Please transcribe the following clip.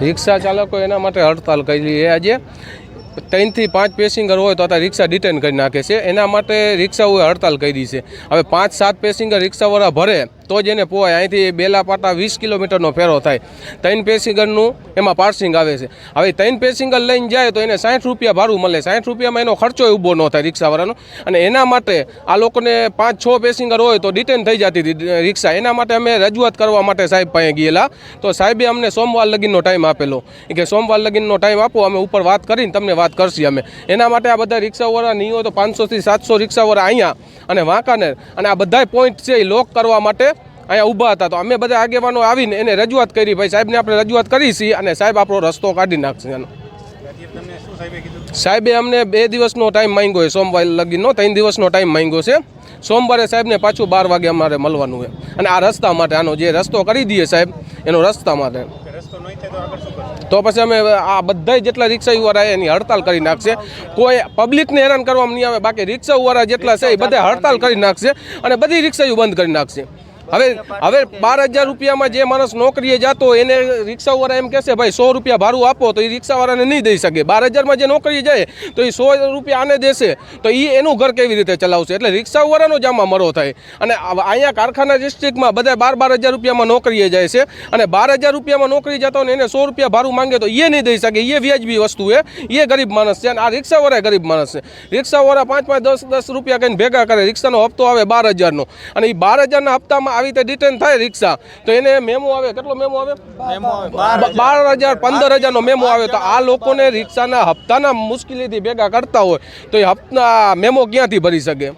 રિક્ષા ચાલકો એના માટે હડતાલ કરી એ આજે ત્રણથી પાંચ પેસેન્જર હોય તો અત્યારે રિક્ષા ડિટેન કરી નાખે છે. એના માટે રિક્ષાઓએ હડતાલ કરી છે. હવે પાંચ સાત પેસેન્જર રિક્ષાવાળા ભરે તો જ એને પોવાય. અહીંથી બેલા પાટા વીસ કિલોમીટરનો ફેરો થાય. ત્રણ પેસિંગરનું એમાં પાર્સિંગ આવે છે. હવે ત્રણ પેસિંગર લઈને જાય તો એને સાઠ રૂપિયા ભાડું મળે. સાઠ રૂપિયામાં એનો ખર્ચો ઊભો ન થાય રિક્ષાવાળાનો. અને એના માટે આ લોકોને પાંચ છ પેસિંગર હોય તો ડિટેન થઈ જતી હતી રિક્ષા. એના માટે અમે રજૂઆત કરવા માટે સાહેબ પાસે ગયેલા. તો સાહેબે અમને સોમવાર લગીનનો ટાઈમ આપેલો. કે સોમવાર લગીનનો ટાઈમ આપો, અમે ઉપર વાત કરીને તમને વાત કરશી અમે. એના માટે આ બધા રિક્ષાવાળા નહીં હોય તો પાંચસોથી સાતસો રિક્ષાવાળા અહીંયા અને વાંકાનેર. અને આ બધા પોઈન્ટ છે એ લોક કરવા માટે અહીંયા ઊભા હતા. તો અમે બધા આગેવાનો આવીને એને રજૂઆત કરી. ભાઈ, સાહેબને આપણે રજૂઆત કરી છીએ અને સાહેબ આપણો રસ્તો કાઢી નાખશે એનો. સાહેબે અમને બે દિવસનો ટાઈમ માંગ્યો છે. સોમવાર લગીનો ત્રણ દિવસનો ટાઈમ માંગ્યો છે. સોમવારે સાહેબને પાછું બાર વાગે અમારે મળવાનું છે. અને આ રસ્તા માટે, આનો જે રસ્તો કરી દઈએ સાહેબ, એનો રસ્તા માટે. તો પછી અમે આ બધા જેટલા રિક્ષાવાળા એની હડતાલ કરી નાખશે. કોઈ પબ્લિકને હેરાન કરવામાં નહીં આવે. બાકી રિક્ષાવાળા જેટલા છે, એ બધા હડતાલ કરી નાખશે અને બધી રિક્ષાઓ બંધ કરી નાખશે. હવે હવે બાર હજાર રૂપિયામાં જે માણસ નોકરીએ જતો એને રિક્ષાવાળા એમ કહેશે, ભાઈ, સો રૂપિયા ભાડું આપો. તો એ રિક્ષાવાળાને નહીં દઈ શકે. બાર હજારમાં જે નોકરીએ જાય, તો એ સો રૂપિયા આને દેશે. તો એ એનું ઘર કેવી રીતે ચલાવશે? એટલે રિક્ષાવાળાનો જ આમાં મરો થાય. અને અહીંયા કારખાના ડિસ્ટ્રિક્ટમાં બધા બાર બાર હજાર રૂપિયામાં નોકરીએ જાય છે. અને બાર હજાર રૂપિયામાં નોકરી જતો ને એને સો રૂપિયા ભાડું માંગે તો એ નહીં દઈ શકે. એ વ્યાજબી વસ્તુ એ એ ગરીબ માણસ છે. અને આ રિક્ષાવાળા ગરીબ માણસ છે. રિક્ષાવાળા પાંચ પાંચ દસ દસ રૂપિયા કહીને ભેગા કરે. રિક્ષાનો હપ્તો આવે બાર હજારનો. અને એ બાર હજારના હપ્તામાં આવી રીતે ડિટેન થાય રિક્ષા તો એને મેમો આવે કેટલો મેમો આવે? બાર હજાર. પંદર હજારનો મેમો આવે. તો આ લોકોને રિક્ષાના હપ્તાના મુશ્કેલીથી ભેગા કરતા હોય. તો એ હપ્તા મેમો ક્યાંથી ભરી શકે?